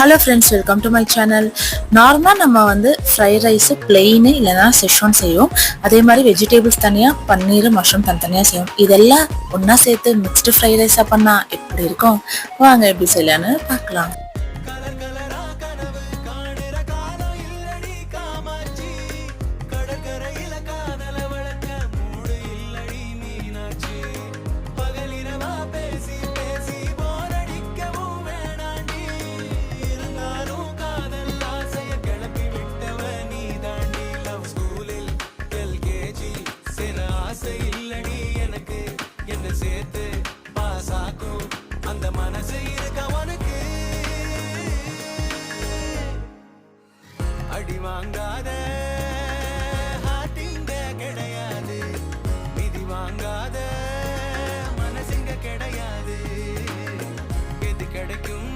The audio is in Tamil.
Hello friends welcome to my channel நார்மலாக நம்ம வந்து ஃப்ரைட் ரைஸு பிளெயின் இல்லைனா செஷோன் செய்வோம். அதே மாதிரி வெஜிடபிள்ஸ் தனியாக பன்னீர் மஷ்ரூம் தனித்தனியாக செய்வோம். இதெல்லாம் ஒன்றா சேர்த்து மிக்ஸ்டு ஃப்ரைட் ரைஸாக பண்ணால் எப்படி இருக்கும்? வாங்க எப்படி செய்யலான்னு பார்க்கலாம். மனசு இல்லடி எனக்கு. என்ன சேர்த்து பாசாக்கும் அந்த மனசு இருக்க உனக்கு அடி வாங்காத ஹாட்டிங்க கிடையாது. விதி வாங்காத மனசுங்க கிடையாது. எது கிடைக்கும்?